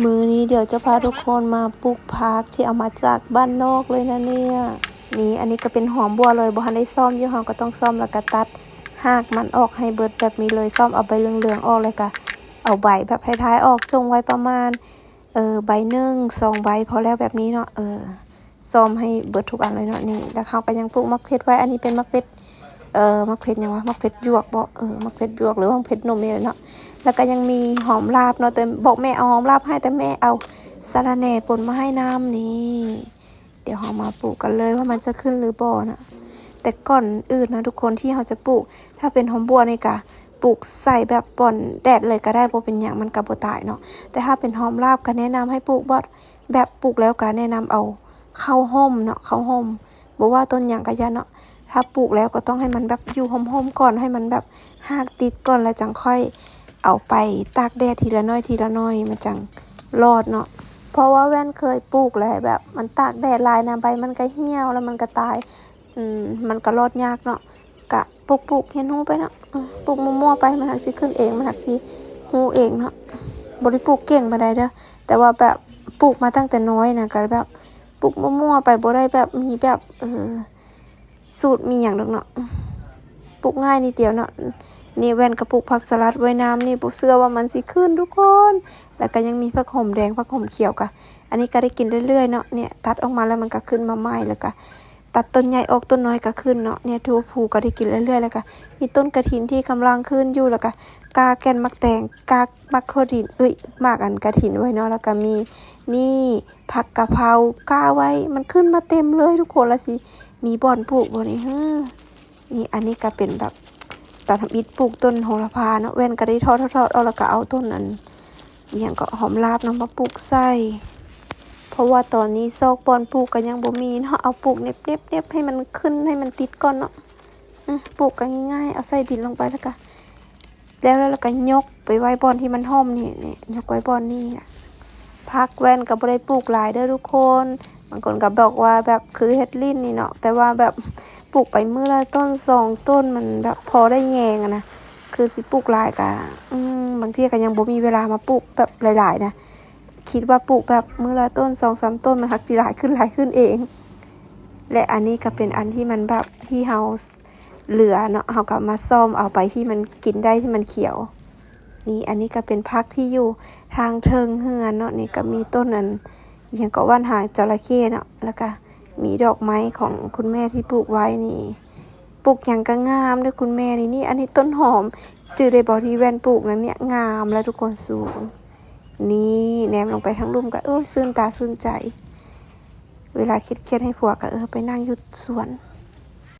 มือนี้เดี๋ยวจะพาทุกคนมาปลูกพักที่เอามาจากบ้านนอกเลยนะเนี่ย นี่อันนี้ก็เป็นหอมบัวเลยบ่ทันได้ซ่อมอยู่เฮาก็ต้องซ่อมแล้วก็ตัดหากมันออกให้เบิดแบบนี้เลยซ่อมเอาใบเหลืองๆออกเลยก็เอาใบแบบท้ายๆออกจงไว้ประมาณ เออใบหนึ่งสองใบพอแล้วแบบนี้เนาะเออซ่อมให้เบิดทุกอันเลยเนาะนี่แล้วเขาก็ยังปลูกมะเขือไว้อันนี้เป็นมะเขือ เออมะเขือยังวะมะเขือยวกบ่เออมะเขือยวกหรือว่ามะเขือนมนี่แหละเนาะแล้วก็ยังมีหอมลาบเนาะแต่บอกแม่เอาหอมลาบให้แต่แม่เอาสะระแหน่ป่นมาให้น้ำนี่เดี๋ยวเรามาปลูกกันเลยว่ามันจะขึ้นหรือบ่นะแต่ก่อนอื่นนะทุกคนที่เราจะปลูก ถ้าเป็นหอมบัวนี่กะปลูกใส่แบบป่อนแดดเลยก็ได้บ่เป็นอย่างมันกับบ่ตายเนาะแต่ถ้าเป็นหอมลาบก็แนะนำให้ปลูกบ่แบบปลูกแล้วก็แนะนำเอาเข้าห่มเนาะเข้าห่มบ่ว่าต้นหยังก็อย่าเนาะ ถ้าปลูกแล้วก็ต้องให้มันแบบอยู่ห่มๆก่อนให้มันแบบหากติดก่อนแล้วจังค่อยเอาไปตากแดดทีละน้อยทีละน้อยมันจังรอดเนาะเพราะว่าแว่นเคยปลูกแล้วแบบ มันตากแดดลายนะใบมันก็เหี่ยวแล้วมันก็ตายอืมมันก็รอดยากเนาะกะปลูกปลูกเห็นหูไปเนาะปลูกมั่วๆไปมันหักสิขึ้นเองมันหักสิหูเองเนาะบริปลูกเก่งมาได้เด้อแต่ว่าแบบปลูกมาตั้งแต่น้อยนะก็แบบปลูกมั่วๆไปบ่ได้แบบมีแบบเออ สูตรมีอย่างดอกเนาะปลูกง่ายนิดเดียวเนาะนี่แว่นกระปุกผักสลัดไว้น้ำนี่ปูเสื้อว่ามันสิขึ้นทุกคน แล้วก็ยังมีผักหอมแดงผักหอมเขียวกะอันนี้ก็ได้กินเรื่อยๆเนาะเนี่ยตัดออกมาแล้วมันก็ขึ้นมาใหม่แล้วก็ ตัดต้นใหญ่ออกต้นน้อยก็ขึ้นเนาะเนี่ยทูผูก็ได้กินเรื่อยๆแล้วก็มีต้นกระถินที่กำลังขึ้นอยู่แล้วก็กาแกนมักแตงกามักโคดินเอ้ยมากอันกระถินไว้เนาะแล้วก็มีนี่ผักกะเพรากาไว้มันขึ้นมาเต็มเลยทุกคนละสิมีบ่อนปลูกบ่นี่เฮ้อนี่อันนี้ก็เป็นแบบตอนทำอิฐปลูกต้นโหระพาเนาะเว้นก็ได้ทอดทอดทอดเอาแล้วก็เอาต้นนั้นอย่างก็หอมลาบเนาะมาปลูกใส่ เพราะว่าตอนนี้ซอกบอนปลูกก็ยังบ่มีเนาะเอาปลูกเน็บเน็บเน็บให้มันขึ้นให้มันติดก่อนเนาะปลูกกันง่ายๆเอาใส่ดินลงไปแล้วก็แล้วแล้วก็ยกไปไว้บอนที่มันห้อมนี่นี่ยกไว้บอนนี่พักแว่นก็บ่ได้ปลูกหลายเด้อทุกคนบางคนก็บอกว่าแบบคือเฮดลินนี่เนาะแต่ว่าแบบปลูกไปเมื่อละต้นสองต้นมันแบบพอได้แยงอะนะคือสิปลูกหลายกะบางทีก็ยังบ่มีเวลามาปลูกแบบหลาย ๆ นะ คิดว่าปลูกแบบเมื่อละต้นสองสามต้นมันหักสิหลายขึ้นหลายขึ้นเอง และอันนี้ก็เป็นอันที่มันแบบที่เฮาเหลือเนาะเฮาก็มาซ่อมเอาไปที่มันกินได้ที่มันเขียว นี่อันนี้ก็เป็นพักที่อยู่ทางเทิงเฮือนเนาะนี่ก็มีต้นนั้นอย่างก็ว่านหางจระเข้เนาะแล้วก็มีดอกไม้ของคุณแม่ที่ปลูกไว้นี่ปลูกอย่างก็งามด้วยคุณแม่นี่นี่อันนี้ต้นหอมจือได้บอที่แว่นปลูกนั้นเนี่ยงามแล้วทุกคนสูง นี่แนมลงไปทั้งลุ่มก็เออซื่นตาซื่นใจ เวลาคิดเครียดให้ผัวก็เออไปนั่งอยู่สวน